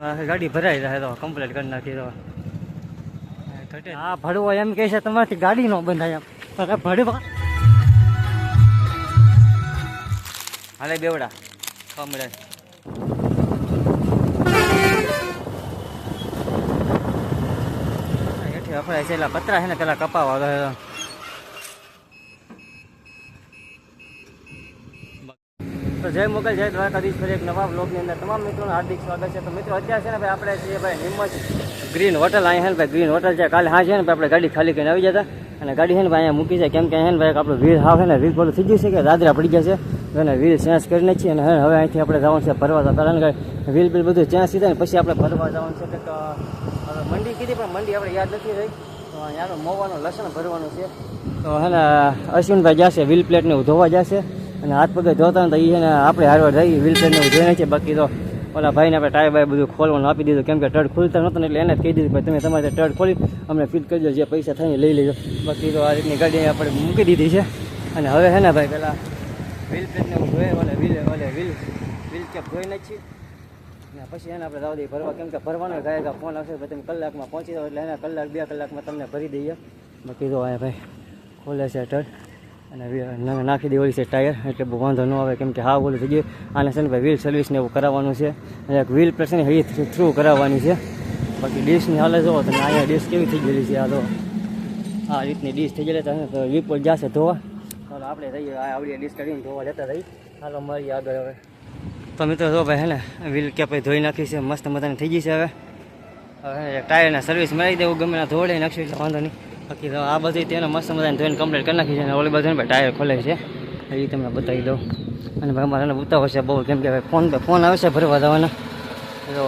ગાડી ભરાઈ રહે તો કમ્પ્લીટ કરી નાખી તો. હા ભરવો એમ કહે છે તમારાથી ગાડી નો બંધાય એમ. ભડવા. હાલે બેવડા કમળે. હેઠી છે એટલે પતરા છે ને પેલા કપાવા તો જય મોગલ, જય દ્વારકાધીશ ફરી એક નવા બ્લોગની અંદર તમામ મિત્રોનું હાર્દિક સ્વાગત છે. તો મિત્રો, અત્યારે છે ને ભાઈ આપણે છીએ ભાઈ હિંમત ગ્રીન હોટલ અહીંયા છે ને ભાઈ ગ્રીન હોટલ છે. કાલે હા છે ને ભાઈ આપણે ગાડી ખાલી કરીને આવી જતા. અને ગાડી છે ને ભાઈ અહીંયા મૂકી છે. કેમ કે અહીંયા ને ભાઈ એક આપણું વીર હાવ છે ને, વીર બોલું થઈ ગયું છે કે દાદરા પડી ગયા છે. અને વીર ચેન્જ કરીને છીએ અને હવે અહીંથી આપણે જવાનું છે ભરવા તો કારણ કે વીલ બિલ બધું ચેન્જ સીધા ને પછી આપણે ભરવા જવાનું છે. કે હવે મંડી કીધી, પણ મંડી આપણે યાદ નથી રહી. તો અહીંયા મોવાનું લસણ ભરવાનું છે. તો હે ને, અશ્વિનભાઈ જશે વ્હીલ પ્લેટને એવું ધોવા જશે અને હાથ પગે જોતા ને તો એ છે ને આપણે હારવાર જઈએ વ્હીલ પ્લેટને એવું જોઈને છે બાકી તો. ઓલા ભાઈને આપણે ટાયર બાય બધું ખોલવાનું આપી દીધું, કેમ કે ટર્ડ ખુલતા નહોતું એટલે એને જ કહી દીધું ભાઈ તમે તમારે ટર્ડ ખોલી, અમને ફિટ કરી દો, જે પૈસા થાય લઈ લેજો. બાકી તો આ રીતની ગાડી આપણે મૂકી દીધી છે. અને હવે છે ને ભાઈ પેલા વ્હીલ પ્લેટને હું જોઈએ, ઓલે વ્હીલ ઓલે વ્હીલ વ્હીલ કેપ જોઈ નાખીએ પછી એને આપણે દઈએ ભરવા, કેમ કે ભરવાનો ગાય ફોન આવશે ભાઈ તમે કલાકમાં પહોંચી જાઓ એટલે એના કલાક, બે કલાકમાં તમને ભરી દઈએ. બાકી તો અહીંયા ભાઈ ખોલે છે ટડ અને નાખી દેવાની છે ટાયર. એટલે બહુ વાંધો ન આવે, કેમ કે હા ઓલું થઈ ગયું. આને છે ને ભાઈ વ્હીલ સર્વિસને એવું કરાવવાનું છે. અને વ્હીલ પ્રેસની ને થ્રુ કરાવવાની છે. બાકી ડીશની હાલે જોવો તમે, અહીંયા ડીશ કેવી થઈ ગયેલી છે? આ તો આ રીતની ડીશ થઈ ગયેલી તો વીપ વિપોલ જશે ધોવા. ચાલો, આપણે રહીએ. આ આવડી ડીશ કરીને ધોવા જતા રહી હાલો મારી આગળ હવે. તો મિત્રો, જો ભાઈ, હે ને વ્હીલ કે ભાઈ ધોઈ નાખી છે. મસ્ત મજાની થઈ ગઈ છે હવે. હવે ટાયરના સર્વિસ મારી દેવું, ગમે ધોળે નાખશું, એટલે વાંધો નહીં. બાકી તો આ બધી તેને મસ્ત મજાને ધોઈને કમ્પ્લીટ કરી નાખી છે અને ઓલી બધાને ટાયર ખોલે છે. એ તમને બતાવી દઉં. અને ભાઈ અમારે એને ઉતાવો છે બહુ, કેમ કે ફોન ફોન આવે છે ભરવા જવાના. તો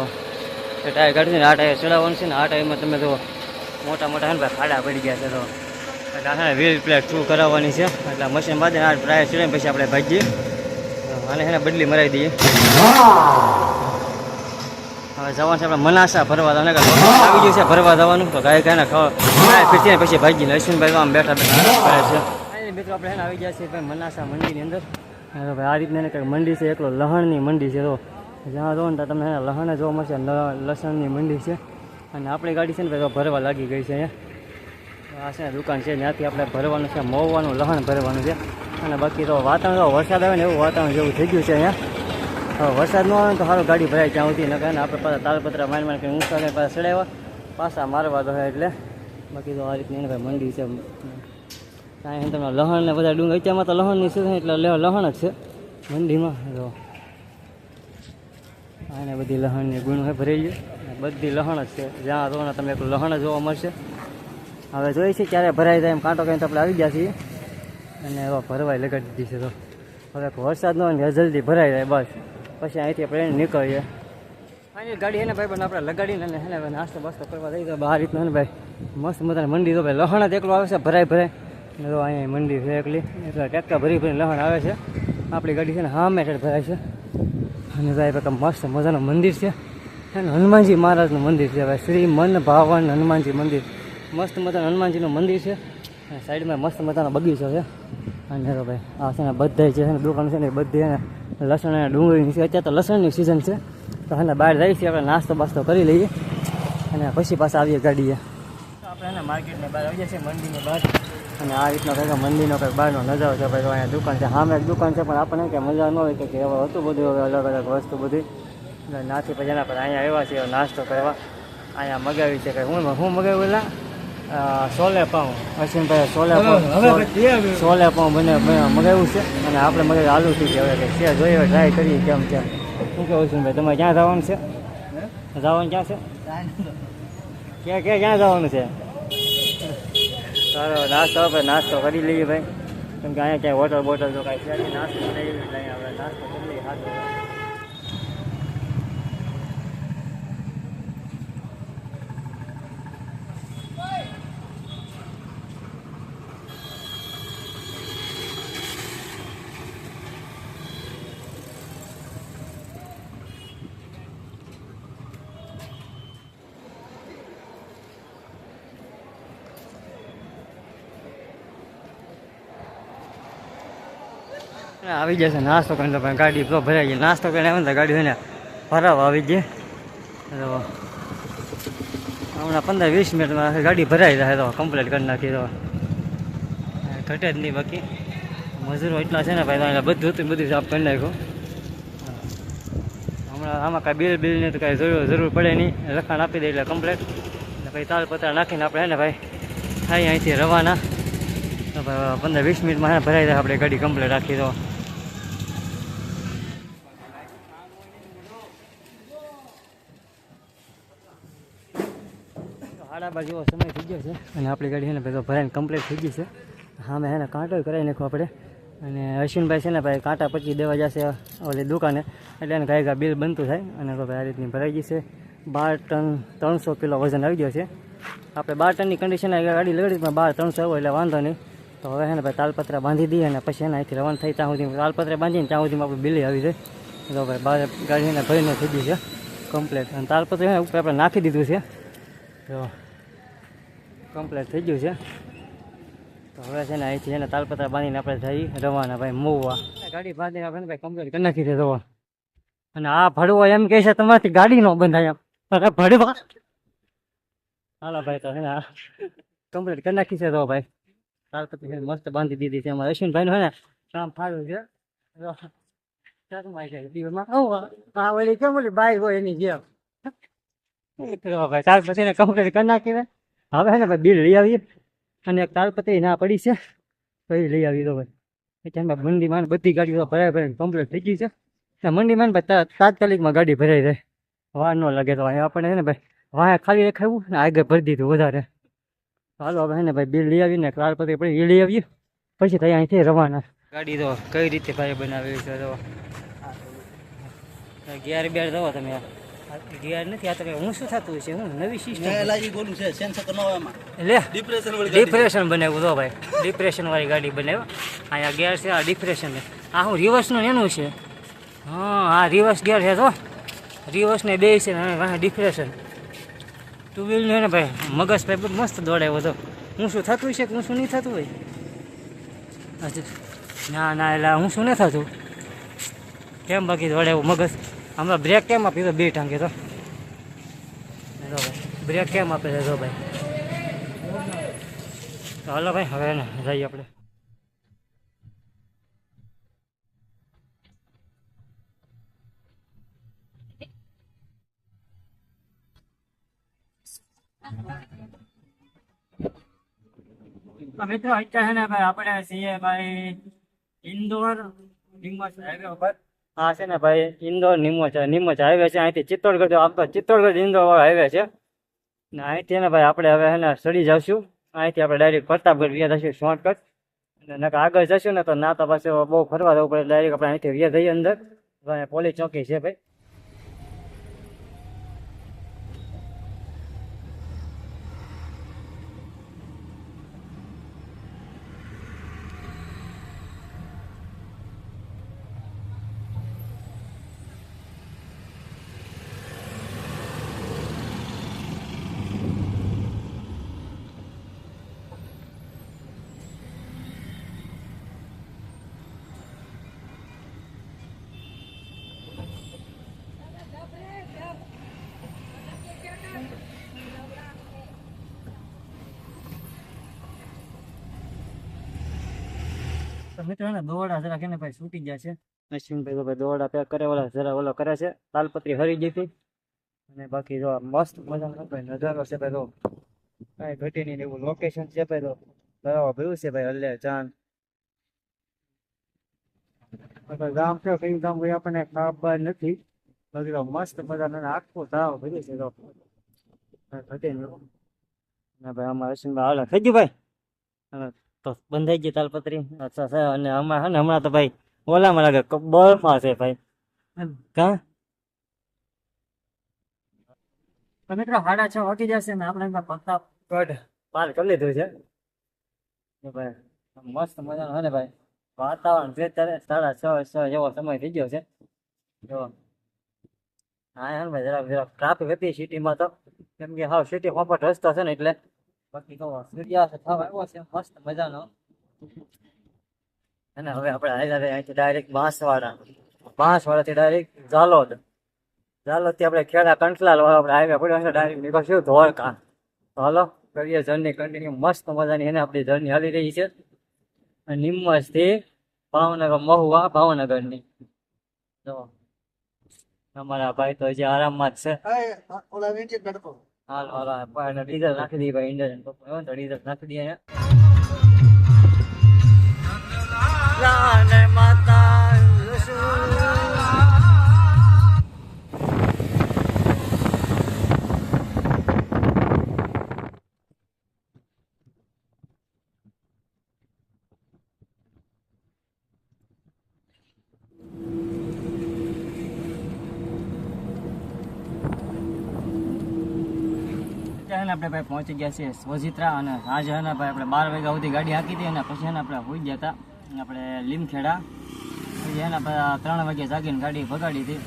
એ ટાયર કાઢી ને, આ ટાયર ચડાવવાનું છે ને, આ ટાયરમાં તમે તો મોટા મોટા ભાઈ ખાડા પડી ગયા છે તો એટલે હા વ્હીલ પ્લેટ થ્રુ કરાવવાની છે. એટલે મશીન બાદ આ ટાયર ચડાવીને પછી આપણે ભાગીએ. અને એને બદલી મરાવી દઈએ. હવે જવાનું છે આપણે મનાસા ભરવા તમને આવી ગયું છે ભરવા જવાનું. તો ગાય ગાયને ખાવા. ફીરતી પછી ભાગી લક્ષ્મીભાઈ આમ બેઠા બેઠા છે. મિત્રો, આપણે એને આવી ગયા છીએ ભાઈ મનાસા મંડીની અંદર. તો ભાઈ આ રીતના કંઈક મંડી છે, એકલો લહણની મંડી છે. તો જ્યાં જો ને તમને લહણ જોવા મળશે. લસણની મંડી છે. અને આપણી ગાડી છે ને ભાઈ ભરવા લાગી ગઈ છે અહીંયા. આ છે દુકાન છે. ત્યાંથી આપણે ભરવાનું છે મોવાનું લહણ ભરવાનું છે. અને બાકી તો વાતાવરણ તો વરસાદ આવે ને એવું વાતાવરણ જેવું થઈ ગયું છે અહીંયા. વરસાદ ન આવે તો સારું ગાડી ભરાય ત્યાં સુધી. નકર આપણે પાછા તાલપત્રા મારી મારી કંઈ ઊંચા કંઈ પાછા ચડાવ્યા. પાછા મારવા દો એટલે. બાકી તો આ રીતની એને ભાઈ મંડી છે. ત્યાં તમને લહણ ને બધા ડુંગર અત્યારમાં તો લહણની છે એટલે લહણ જ છે. મંડીમાં. તો આને બધી લહણની ગુણ હોય ભરેલી. બધી લહણ જ છે. જ્યાં તો ને તમને એક લહણ જોવા મળશે. હવે જોઈએ છે ક્યારે ભરાઈ જાય એમ. કાંટો કહીને તો આપણે આવી ગયા છીએ. અને એવા ભરવાય લગાડી દીધી છે તો. હવે વરસાદ ન હોય જલ્દી ભરાઈ જાય બસ. પછી અહીંથી આપણે નીકળીએ. ફાઇનલ ગાડી એને ભાઈ, પણ આપણે લગાડીને અને હેને નાસ્તો બાસ્તો કરવા જઈએ તો બહાર રીતના ને ભાઈ, મસ્ત મજાની મંડી તો ભાઈ, લહણ જ એકલું આવે છે, ભરાય ભરાય. તો અહીંયા મંડી છે એકલી. એટલે ટેકા ભરી ભરીને લહણ આવે છે. આપણી ગાડી છે ને હા હેઠળ ભરાય છે. અને ભાઈ ભાઈ મસ્ત મજાનું મંદિર છે. અને હનુમાનજી મહારાજનું મંદિર છે ભાઈ, શ્રી મન ભાવન હનુમાનજી મંદિર. મસ્ત મજાનું હનુમાનજીનું મંદિર છે. અને સાઈડમાં મસ્ત મજાનો બગીચો છે. અને ભાઈ, આ છે ને બધા જે છે ને દુકાન છે ને બધી લસણ અને ડુંગળીની છે. અત્યારે તો લસણની સિઝન છે. તો એને બહાર જઈએ છીએ આપણે નાસ્તો બાસ્તો કરી લઈએ અને પછી પાછા આવીએ ગાડીએ. આપણે એને માર્કેટની બહાર આવીએ છીએ મંદિરની બહાર. અને આ રીતનો કંઈક મંદિરનો કંઈક બહારનો નજારો છે. ભાઈ, અહીંયા દુકાન છે. સામે એક દુકાન છે, પણ આપણને કે મજા ન હોય કે હવે હતું બધું, હવે અલગ અલગ વસ્તુ બધી. નાથી પછી એના પર અહીંયા આવ્યા છીએ, નાસ્તો કરવા. અહીંયા મગાવી છે કે હું હું મગાવ્યું એલા સોલે પાઉં. અશ્વિનભાઈ સોલે પાઉં સોલે પાઉં બને મગાવ્યું છે અને આપણે મગાવ્યું આલુ થી હવે કે છે જોઈએ હવે ટ્રાય કરીએ કેમ કેમ શું કહું અશ્વિનભાઈ તમારે ક્યાં જવાનું છે? જવાનું ક્યાં છે? ક્યાં ક્યાં ક્યાં જવાનું છે? સારો નાસ્તો આપણે નાસ્તો કરી લઈએ ભાઈ. કેમ કે અહીંયા ક્યાંય હોટલ બોટલ તો કાંઈ છે નાસ્તો લઈ નાસ્તો કરી લઈએ હાથો આવી જશે, નાસ્તો કરીને તો ગાડી તો ભરાઈ ગઈ. નાસ્તો કરીને આવે ગાડી હોય ને ભરાવા આવી ગઈ. તો હમણાં પંદર વીસ મિનિટમાં ગાડી ભરાઈ જાય તો કમ્પ્લીટ કરી નાખી તો. ઘટે જ નહીં બાકી. મજૂરો એટલા છે ને ભાઈ, તો બધું હતું બધું સાફ કરી નાખ્યું. હમણાં આમાં કાંઈ બિલ બિલ નહીં તો કાંઈ જરૂર જરૂર પડે નહીં. લખાણ આપી દે એટલે કમ્પ્લેટ ભાઈ તાલપત્ર નાખીને આપણે ને ભાઈ થાય અહીંથી રવાના. તો પંદર વીસ મિનિટમાં ભરાઈ જાય, આપણે ગાડી કમ્પ્લીટ રાખી દો. સાડા જેવો સમય થઈ ગયો છે. અને આપણી ગાડી છે ને ભાઈ ભરાઈને કમ્પ્લીટ થઈ ગઈ છે. હા મેં એને કાંટો કરાવી નાખો આપણે. અને અશ્વિનભાઈ છે ને ભાઈ કાંટા પછી દેવા જશે ઓલી દુકાને. એટલે એને ગાય બિલ બનતું થાય. અને તો ભાઈ આ રીતની ભરાઈ ગઈ છે. બાર ટન ત્રણસો કિલો વજન આવી ગયો છે. આપણે બાર ટનની કન્ડિશન ગાડી લગાડી પણ બાર ત્રણસો આવ્યો એટલે વાંધો નહીં. તો હવે છે ને ભાઈ તાલપત્રા બાંધી દઈએ અને પછી એને અહીંથી રવાના થઈ ત્યાં સુધી તાલપત્રા બાંધીને ત્યાં સુધીમાં આપણે બિલી આવી જાય. તો ભાઈ બહાર ગાડીને ભરીને થઈ ગઈ છે કમ્પ્લેટ અને તાલપત્ર ઉપર આપણે નાખી દીધું છે. તો કમ્પ્લેટ થઈ ગયું છે. તો હવે છે ને અહીંથી એને તાલપત્રા બાંધીને આપણે જઈ રવાના ભાઈ મૂવવા ગાડી બાંધીને આપણે ભાઈ કમ્પ્લેટ કરી નાખી છે રવા અને આ ભડવો એમ કહે છે તમારાથી ગાડી નો બંધાય એમ. અરે ભડવા. હાલો ભાઈ તો છે ને કમ્પ્લેટ કરી નાખી છે તો ભાઈ. તાલપત્ર મસ્ત બાંધી દીધી છે અમારે અશ્વિનભાઈનું છે ને કામ ફાવ્યું છે. તો ચારમાં છે દિવસમાં આવું આ ઓલી કેમ ઓલી બાઈ હોય એની જેમ? તો ભાઈ તાલપત્રી ને કમ્પ્લીટ કરી નાખી ને. હવે ને ભાઈ બિલ લઈ આવીએ. અને એક તાલપત્રી ના પડી છે. તો એ લઈ આવી દો ભાઈ. અત્યારમાં મંડીમાં બધી ગાડીઓ ભરાય ભરાય કમ્પ્લીટ થઈ ગઈ છે. ને મંડીમાં ભાઈ તાત્કાલિકમાં ગાડી ભરાઈ રહે. વાર ન લાગે તો અહીંયા આપણે ને ભાઈ વાયા ખાલી રખાવ્યું ને આગળ ભરી દીધું વધારે. હાલો હવે હે ને ભાઈ બિલ લઈ આવીને કાર પડી એ લઈ આવીએ. પછી ત્યાં અહીંથી રવાના. ગાડી તો કઈ રીતે ભાઈ બનાવી છે તો? ગિયર બેર દો તમે. ગિયર નથી આ તમે હું શું થતું છે હું નવી સિસ્ટમ છે સેન્સર તો લે. ડિપ્રેશન વાળી ડિપ્રેશન બનાવ્યું તો ભાઈ. ડિપ્રેશન વાળી ગાડી બનાવ્યો. અહીંયા ગિયાર છે આ ડિપ્રેશન છે. આ હું રિવર્સનું એનું છે. હા આ રિવર્સ ગિયર છે તો. રિવર્સ ને બે છે ડિપ્રેશન ટુ વ્હીલનું ને ભાઈ, મગજ ભાઈ મસ્ત દોડાવ્યો તો હું શું થતું છે કે હું શું નહીં થતું હોય? ના ના એટલે હું શું નહીં થતું? કેમ બાકી દોડાવ્યું મગજ? હમણાં બ્રેક કેમ આપી તો બે ટાંગે તો. ભાઈ બ્રેક કેમ આપે છે જો ભાઈ? તો હાલો ભાઈ, હવે જઈએ આપણે. મિત્રો અત્યારે છે ને ભાઈ, આપણે છીએ ભાઈ ઇન્દોર નિમોચ હાઈવે ઉપર. હા છે ને ભાઈ ઇન્દોર નિમોચ, નિમચ હાઈવે છે. અહીંથી ચિત્તોડગઢ આપતો ચિત્તોડગઢ ઇન્દોર હાઈવે છે. ને અહીંથી ને ભાઈ, આપણે હવે ને સડી જશું અહીંથી આપણે ડાયરેક્ટ પ્રતાપગઢ વ્યા જશું શોર્ટકટ નકર આગળ જશું ને તો ના તો પાછું બહુ ફરવા જવું પડે. ડાયરેક્ટ આપણે અહીંથી વ્યા જઈએ અંદર. તો પોલીસ ચોકી છે ભાઈ. દોરડા જરા ભાઈ છૂટી ગયા છે. દોરડા પેક કરે, ઓલા જરા ઓલો કરે છે. તાલપત્રી હરી જતી અને બાકી જો મસ્ત મજાનો નજારો છે ભાઈ ઘટી નહીં એવું લોકેશન છે ભાઈ છે ભાઈ, હલ્લે ચાંદ ગામ છે કયું ગામ કોઈ આપણને ખબર નથી. બાકી તો મસ્ત મજાનો આખો તાવ ભર્યું છે તો ના ભાઈ અમારા અશ્વિનભાઈ હાલ થઈ ગયું ભાઈ. તો બંધાઈ ગઈ તાલપત્રી અચ્છા સર અને હમણાં હે ને હમણાં તો ભાઈ ઓલામાં લાગે બરફમાં છે ભાઈ. કા? તો મિત્રો સાડા છ વાગી જશે ને આપણે એમાં પ્રતાપગઢ પાર કરી લીધું છે. ભાઈ મસ્ત મજાનું ને ભાઈ. વાતાવરણ છે અત્યારે સાડા છ છ જેવો સમય થઈ ગયો છે. જો. હા હે ભાઈ જરા જરા ટ્રાફિક હતી સિટીમાં તો. કેમ કે સિટી પોપટ રસ્તો છે ને એટલે બાકી તો સૂર્યાસ્ત થવા આવ્યો છે, મસ્ત મજાનો. અને હવે આપણે રહ્યા અહીંથી ડાયરેક્ટ બાંસવાડા. બાંસવાડાથી ડાયરેક્ટ ઝાલોદ. તે આપણે ખેડા કંટલાલ આપણે આવ્યા પડ્યા છે ડાયરેક્ટ નીકળશું ધોળકા હાલો, કરીએ જર્ની કન્ટિન્યુ મસ્ત મજાની એને આપણી જર્ની હાલી રહી છે. નિમ્મસથી ભાવનગર, મહુવા ભાવનગરની. જો, અમારા ભાઈ તો હજી આરામમાં જ છે. હાલ હાલ પણ ડીઝલ નાખી દઈએ ભાઈ ઇન્ડિયન તો ડીઝલ નાખી દઈએ. અહીંયા માતા અત્યારે ને આપણે ભાઈ પહોંચી ગયા છીએ સોજિત્રા અને આજે ને ભાઈ આપણે બાર વાગ્યા સુધી ગાડી હાકી હતી અને પછી એને આપણે હોઈ ગયા હતા. આપણે લીમખેડા. પછી એના આપણે ત્રણ વાગે જાગીને ગાડી ભગાડી હતી.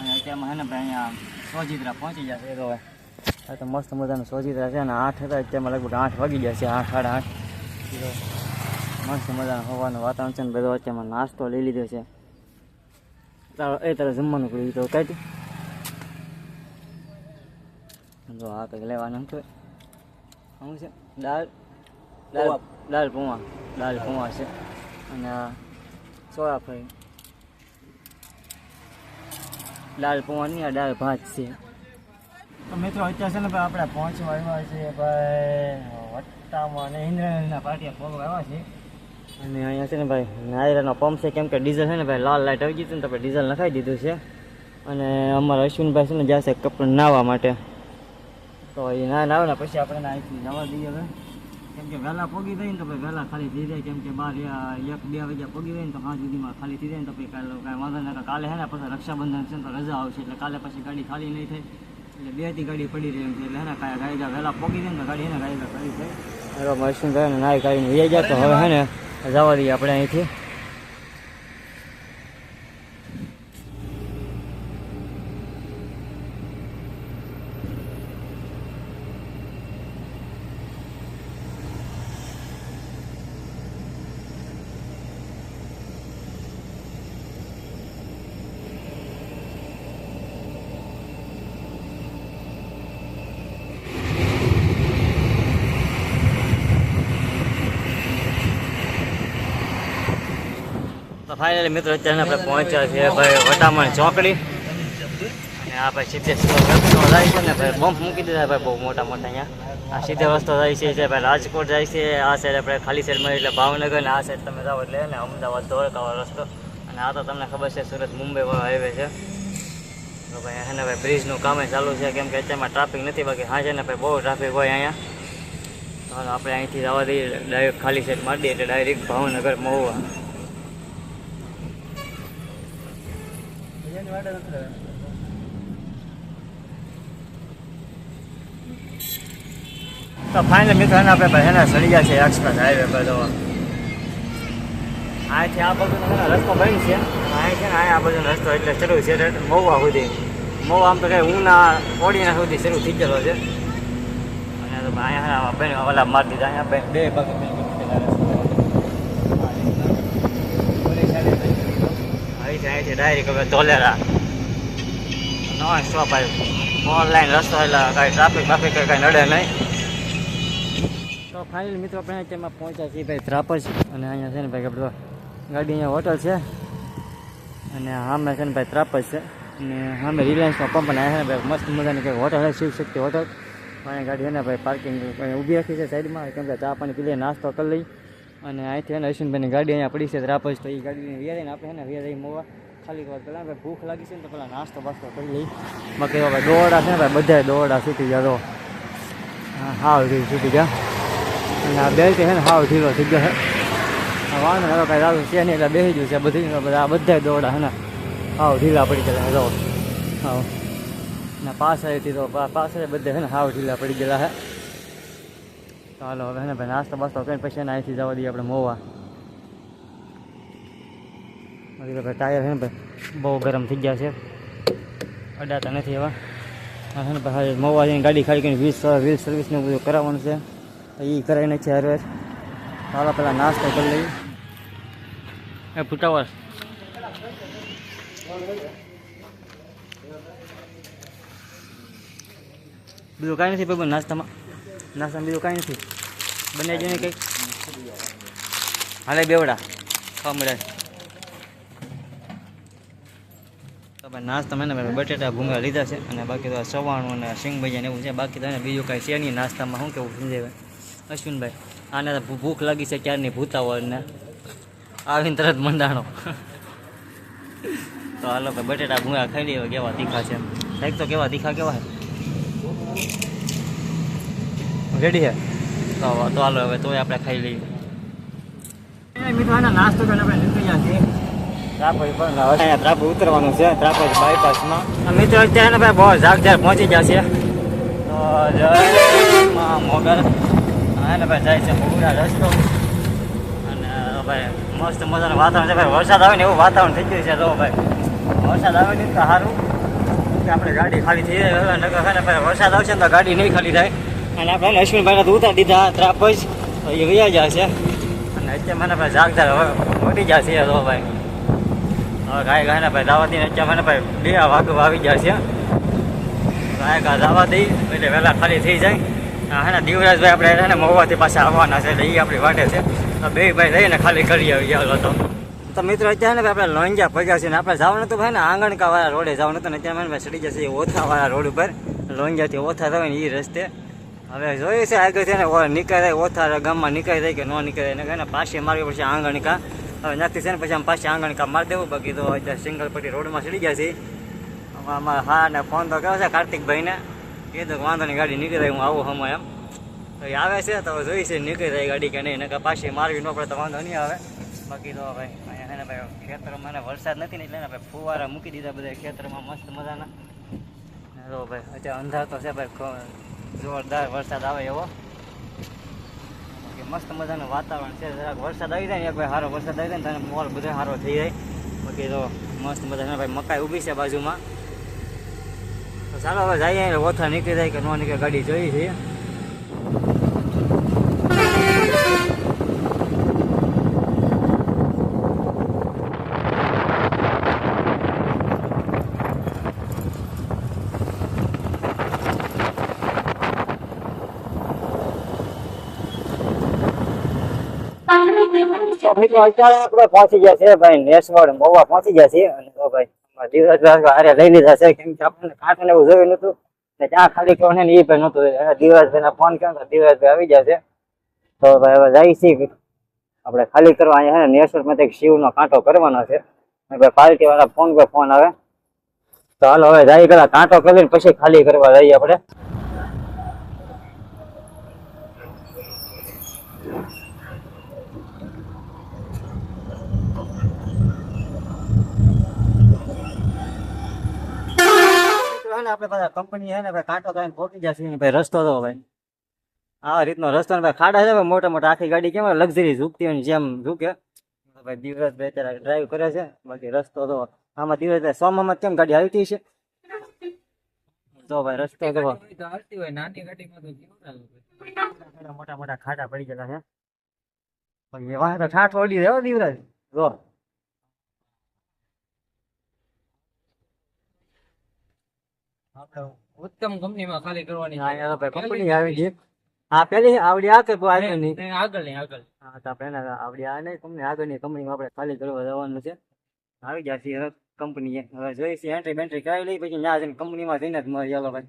અને અત્યારમાં હે ને ભાઈ અહીંયા સોજિત્રા પહોંચી ગયા છે. તો આ તો મસ્ત મજાનું સોજિત્રા છે અને આઠ હતા, અત્યારમાં લગભગ આઠ વાગી ગયા છે, આઠ, સાડા આઠ. મસ્ત મજાનું હોવાનું વાતાવરણ છે ને બધો અત્યારમાં નાસ્તો લઈ લીધો છે. એ તારે જમવાનું કર્યું તો કાઢી જો આ કંઈક લેવાનું હતું શું છે? દાળ? દાળ દાળ પૌવા. દાળ પૌવા. છે. અને આ સોયા ફરી દાળ પૌવા નહીં આ દાળ ભાત છે. તો મિત્રો અત્યારે છે ને ભાઈ આપણે પહોંચવા આવ્યા છીએ ભાઈ વટ્ટામાં અને ઇન્દ્રનગરના પાટિયા પગ આવ્યા છે અને અહીંયા છે ને ભાઈ નાયરાનો પંપ છે. કેમ કે ડીઝલ છે ને ભાઈ લાલ લાઇટ આવી ગઈ છે ને તો આપણે ડીઝલ નખાઈ દીધું છે. અને અમારા અશ્વિનભાઈ છે ને જ્યાં છે કપડાં નાહવા માટે. તો એ ના આવે ને પછી આપણે અહીંથી જવા દઈએ હવે. કેમ વહેલા પોગી જાય ને તો પછી વહેલા ખાલી થઈ જાય. કેમ કે બે વાગ્યા પોગી જાય ને તો પાંચ સુધીમાં ખાલી થઈ જાય ને તો પછી કાલે કાંઈ વાંધો ના કાલે હે પછી રક્ષાબંધન છે ને તો રજા આવશે. એટલે કાલે પછી ગાડી ખાલી નહીં થાય. એટલે બેથી ગાડી પડી રહી એમ છે. એટલે હે ને, કાંઈ ગાડી વહેલા પોગી જાય ને ગાડી હે ને, ગાડી ખાલી થાય મશીન થાય ને નાઈ કાઢીને વહી જાય તો હવે હે ને, જવા દઈએ આપણે અહીંથી તો ફાઇનલી મિત્રો અત્યારે આપણે પહોંચ્યા છીએ ભાઈ વટામણ ચોકડી. અને આ ભાઈ સીધે સીધો રસ્તો જાય છે ને ભાઈ બમ્પ મૂકી દીધા ભાઈ બહુ મોટા મોટા અહીંયા. આ સીધો રસ્તો જાય છે, જે ભાઈ રાજકોટ જાય છે, આ સાઈડ આપણે ખાલી સાઈડમાં એટલે ભાવનગર ને આ સાઈડ તમે જાઓ એટલે ને અમદાવાદ ધોળકાવાળો રસ્તો. અને આ તો તમને ખબર છે, સુરત મુંબઈ વાળો હાઈવે છે. તો ભાઈ એને ભાઈ બ્રિજનું કામ ચાલુ છે, કેમ કે અત્યારમાં ટ્રાફિક નથી, બાકી હા છે ને ભાઈ બહુ ટ્રાફિક હોય અહીંયા. તો હાલો આપણે અહીંથી જવા દઈએ ડાયરેક્ટ ખાલી સાઈડ મારી દઈએ એટલે ડાયરેક્ટ ભાવનગર મહુવા. તો ફાઇનલ મિત્રો એના આપણે એના સળી ગયા છે એક્સપ્રેસ હાઈવે પર તો અહીંથી આ બાજુનો ને રસ્તો બની છે. અહીં છે ને, અહીં આ બાજુનો રસ્તો એટલે શરૂ છે મહુવા સુધી. મહુવા આમ તો કંઈ ઊના ઓડીના સુધી શરૂ થઈ ગયેલો છે. અને અહીંયા ઓલા મારી દીધા અહીંયા બે બે બાજુ બે અહીંથી અહીંથી ડાયરેક્ટ હવે ધોલેરા. નોન સ્ટોપ આવ્યું ઓનલાઈન રસ્તો એટલે કાંઈ ટ્રાફિક બાફિક કાંઈ નડે નહીં. તો ફાઇનલ મિત્રો આપણે તેમાં પહોંચ્યા છીએ ભાઈ ત્રાપજ અને અહીંયા છે ને ભાઈ આપણે ગાડી અહીંયા હોટલ છે. અને સામે છે ને ભાઈ ત્રાપજ છે. અને સામે રિલાયન્સનો પંપ અને ને ભાઈ મસ્ત મજાની કંઈક હોટલ છે શિવ શક્તિ હોટલ. અહીંયા ગાડી છે ને ભાઈ પાર્કિંગ ઊભી રાખી છે સાઈડમાં. કેમ કે ચા પાણી પી લઈએ નાસ્તો કરી લઈ. અને અહીંથી છે ને અશ્વિનભાઈની ગાડી અહીંયા પડી છે ત્રાપજ તો એ ગાડીને વેરાઈને આપણે છે ને વેરાઈ મોવા. ખાલી વાર પહેલાં ભાઈ ભૂખ લાગી છે ને તો પેલા નાસ્તો બાસ્તો કરી લઈ. બાકી હવે ભાઈ દોરડા છે ને ભાઈ, બધાય દોરડા છૂટી ગયા તો. હા, હાવ ઢીલ છૂટી ગયા. અને આ બેલ્ટ છે ને હાવ ઢીલો થઈ ગયો છે. આ વાંધો ને હવે કાંઈ રાતું છે નહીં, એટલે બેસી ગયું છે બધી બધા આ બધાય દોરડા છે ને હાવ ઢીલા પડી ગયેલા છે, જો. હાવ. ને પાછળથી તો પા- પાછળ બધે છે ને હાવ ઢીલા પડી ગયેલા છે. હાલો હવે ને ભાઈ, નાસ્તો બાસ્તો કરીને પછી એને અહીંથી જવા દઈએ આપણે મોવા. ભાઈ ટાયર છે ને ભાઈ, બહુ ગરમ થઈ ગયા છે. અડાતા નથી એવા. છે ને ભાઈ મોવા જઈને ગાડી ખાલી કરીને વીસ વ્હીલ સર્વિસને બધું કરાવવાનું છે. એ કરાવી નથી હારવે ચાલો પહેલાં નાસ્તો કરી લઈએ. એ ફૂટાવર બીજું કાંઈ નથી ભાઈ નાસ્તામાં. નાસ્તામાં બીજું કાંઈ નથી. બને જ નહીં કંઈક હાલે બેવડા. ખાવા મળ્યા તો નાસ્તા મેં બટેટા ભૂંગળા લીધા છે અને બાકી તો સવાણું અને સિંગ ભજીયા એવું છે. બાકી તો બીજું કાંઈ છે નહીં નાસ્તામાં, શું કેવું સમજાવે અશ્વિનભાઈ, આને ભૂખ લાગી છે ક્યારની? ભૂતા હોય ને આવીને તરત મંડાણો. તો હાલો બટેટા ભૂંગળા ખાઈ લઈએ કેવા તીખા છે સાહેબ તો કેવા તીખા કેવા છે? રેડી હે. તો તો હાલો હવે તોય આપણે ખાઈ લઈએ. મિત્રો આના નાસ્તો કરીને આપણે નીકળી ગયા છીએ. હવે ઉતરવાનું છે. ત્રાપોઈ બાયપાસમાં મિત્રો અત્યારે ભાઈ બહુ ઝાક ઝાક પહોંચી ગયા છે તો જય મોગલ. એને ભાઈ જાય છે પૂરા રસ્તો. અને ભાઈ મસ્ત મજાનું વાતાવરણ છે. ભાઈ વરસાદ આવે ને એવું વાતાવરણ થઈ ગયું છે. તો ભાઈ વરસાદ આવે ને તો સારું. કે આપણે ગાડી ખાલી થઈ જાય. ભાઈ વરસાદ આવશે ને તો ગાડી નહીં ખાલી થાય. અને આપણે અશ્વિનભાઈને તો ઉતારી દીધા ત્રાપ જ એ વયા છે. અને અત્યારે મને ભાઈ જાગતા હવે મોટી જશે તો ભાઈ. હવે ગાય ગાયને ભાઈ દાવા દઈને અત્યારે મને ભાઈ બે વાગ આવી જશે ગાય ગા દાવા દઈ, એટલે વહેલા ખાલી થઈ જાય. હા દિવરાજભાઈ આપણે એને મહુવાથી પાછા આવવાના છે, એટલે એ આપણી વાટે છે. બે ભાઈ રહીને ખાલી કરી આવી ગયો તો તો મિત્રો અત્યારે ને આપણે લોંજા પગ્યા છે ને આપણે જવાનું હતું ભાઈ ને આંગણકા વાળા રોડે જવાનું હતું ને અત્યારે મને ચડી જશે ઓથા વાળા રોડ ઉપર. લોંજાથી ઓથા થવાય ને એ રસ્તે. હવે જોઈએ છે આગળ છે ને નીકળે નીકળી જાય ઓથા ગામમાં નીકળી જાય કે ન નીકળી એને કહે પાછી મારવી પડશે આંગણિકા. હવે નાખી છે ને પછી આમ પાછી આંગણકા મારી દેવું બાકી તો અત્યારે સિંગલ પટ્ટી રોડમાં ચડી ગયા છે. અમારા હા ને ફોન તો કર્યો છે કાર્તિકભાઈને. કીધું કે વાંધો નહીં, ગાડી નીકળી જાય હું આવું હમો એમ. તો એ આવે છે, તો જોઈ છે નીકળી જાય ગાડી કે નહીં. નકર પાછી મારવી ન પડે તો વાંધો નહીં આવે. બાકી તો ભાઈ અહીંયા ને ભાઈ ખેતરમાં ને વરસાદ નથી ને એટલે ને ભાઈ ફુવારા મૂકી દીધા બધા ખેતરમાં મસ્ત મજાના. તો ભાઈ અત્યારે અંધાર તો છે ભાઈ જોરદાર વરસાદ આવે એવો. મસ્ત મજાનું વાતાવરણ છે. જરાક વરસાદ આવી જાય ને ભાઈ સારો વરસાદ આવી જાય ને, તને મોલ બધો સારો થઈ જાય. બાકી તો મસ્ત મજાના ભાઈ મકાઈ ઊભી છે બાજુમાં. તો ચાલો હવે જઈએ ઓથા નીકળી જાય કે ન નીકળે, ગાડી જોઈ છીએ આપણે પહોંચી ગયા છે ભાઈ નેસવડ મહુવા પહોંચી ગયા છે અને તો ભાઈ હારે લઈ લીધા છે કેમ કે જોયું નતું ત્યાં ખાલી કોને ને એ ભાઈ નતું દિવસભાઈ ને ફોન કર્યો દિવસભાઈ આવી ગયા છે તો ભાઈ હવે જાય છીએ આપણે ખાલી કરવા અહીંયા છે ને નેસવડમાં એક શિવનો કાંટો કરવાનો છે ભાઈ પાર્ટી વાળા ફોન પર ફોન આવે તો હાલ, હવે જાય પેલા કાંટો કરીને પછી ખાલી કરવા જઈએ આપણે. હે ને આપણે પાછા કંપની હે ને ભાઈ કાંટો કરીને ખોટી જશે ભાઈ રસ્તો તો ભાઈ. આ રીતનો રસ્તો ને ભાઈ ખાડા છે ભાઈ મોટા મોટા આખી ગાડી કેમ લક્ઝરી ઝૂકતી હોય જેમ ઝૂકે. ભાઈ દિવસ બે ચાર ડ્રાઈવ કરે છે બાકી રસ્તો તો આમાં દિવસભાઈ સોમામાં કેમ ગાડી આવતી છે તો ભાઈ રસ્તો તો ખાડા મોટા મોટા ખાડા પડી ગયેલા છે. બાકી વાહ તો ઠાઠ ઓડી રહ્યો દિવરાજ. જો. ઉત્તમ કંપનીમાં ખાલી કરવાની હા યાર ભાઈ કંપની આવી ગઈ. હા પેલી આવડી આ કે આવી નહીં છે. આગળ નહીં આગળ. હા તો આપણે એના આવડી આ નહીં કંપની આગળની કંપનીમાં આપણે ખાલી કરવા જવાનું છે. આવી ગયા છીએ હવે કંપની હવે જોઈએ છીએ એન્ટ્રી બેન્ટ્રી કરાવી લઈ પછી ત્યાં જઈને કંપનીમાં જઈને જ મળી ચાલો ભાઈ.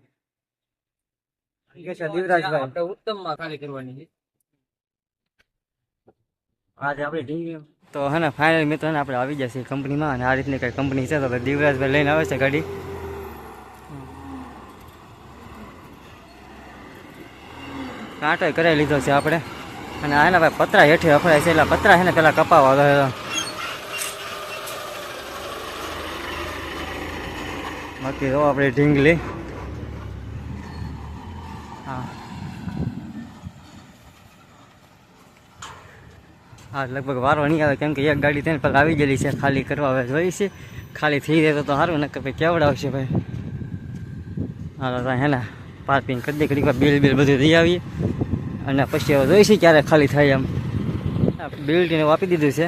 કે છે દીવરાજભાઈ આપણે ઉત્તમમાં ખાલી કરવાની છે. આજે આપણી ટીવી તો હે ને ફાઇનલ મિત્રો ને આપણે આવી ગયા છીએ કંપનીમાં અને આ રીતની કઈ કંપની છે તો ભાઈ દીવરાજભાઈ લઈને આવે છે ગાડી. કાંટો કરાવી લીધો છે આપણે. અને આ ને ભાઈ પતરા હેઠે અફડાય છે, એટલે પતરા છે ને પેલા કપાવા ગયો બાકી જો આપણે ઢીંગલી. હા. હા, લગભગ વારો નહીં આવે, કેમ કે એક ગાડી તેને પેલા આવી ગયેલી છે, ખાલી કરવા હવે જોઈ છે. ખાલી થઈ જાય તો સારું ને કે ભાઈ કેવડાવશે ભાઈ. તો હે ને. પાર્કિંગ કરી દે, ઘડીક બિલ બિલ બધું દઈ આવીએ. અને પછી હવે જોઈશી ક્યારે ખાલી થાય એમ. બિલ ટીને આપી દીધું છે.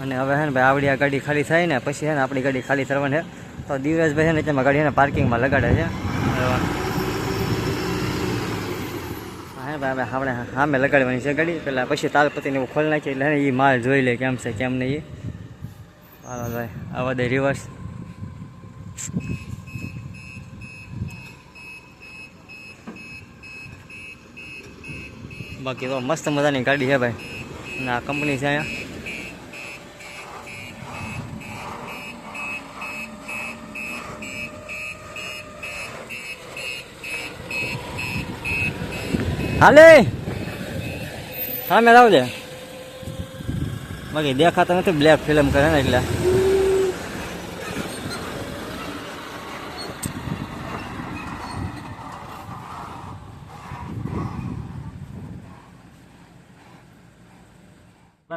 અને હવે હે ને ભાઈ આવડી આ ગાડી ખાલી થાય ને, પછી હે ને આપણી ગાડી ખાલી થવાની છે તો દિવસભાઈ છે ને તેમાં ગાડી એને પાર્કિંગમાં લગાડે છે. ભાઈ આપણે સામે લગાડવાની છે ગાડી. પેલા પછી તાલપતિને એવું ખોલી નાખીએ એટલે એ માલ જોઈ લે કેમ છે, કેમ નહીં. હાલો ભાઈ, આવા દે રિવર્સ બાકી તો મસ્ત મજાની ગાડી છે ભાઈ. અને આ કંપની છે અહીંયા. હાલે! મેં લાવજે. બાકી દેખાતા નથી બ્લેક ફિલ્મ કરે ને એટલે.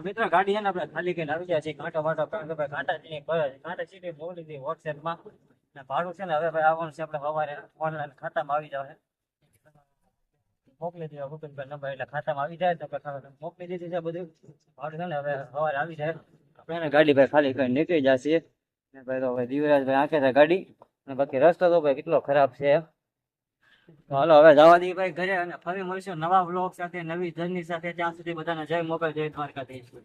મિત્રો, ગાડી એને આપણે ખાલી કરીને આવી ગયા છીએ. કાંટો વાંટો કારણ કાંટા ચીની કાંટા ચીની બોલી લીધી વોટ્સએપમાં ને ભાડું છે ને હવે ભાઈ આવવાનું છે આપણે સવારે ઓનલાઈન ખાતામાં આવી જશે મોકલી દીધા ગૂગલ નંબર, એટલે ખાતામાં આવી જાય તો આપણે મોકલી દીધી છે બધું. ભાડું છે ને હવે સવારે આવી જાય. આપણે એને ગાડી ભાઈ ખાલી કરીને નીકળી જશે. ને ભાઈ તો હવે દીવરાજભાઈ આંખે છે ગાડી. અને બાકી રસ્તો તો ભાઈ કેટલો ખરાબ છે. હાલો, હવે જવા ભાઈ ઘરે અને ફરી મળીશું નવા બ્લોગ સાથે, નવી જર્ની સાથે. ત્યાં સુધી બધાને જય મોકલ જય દ્વારકા દઈશું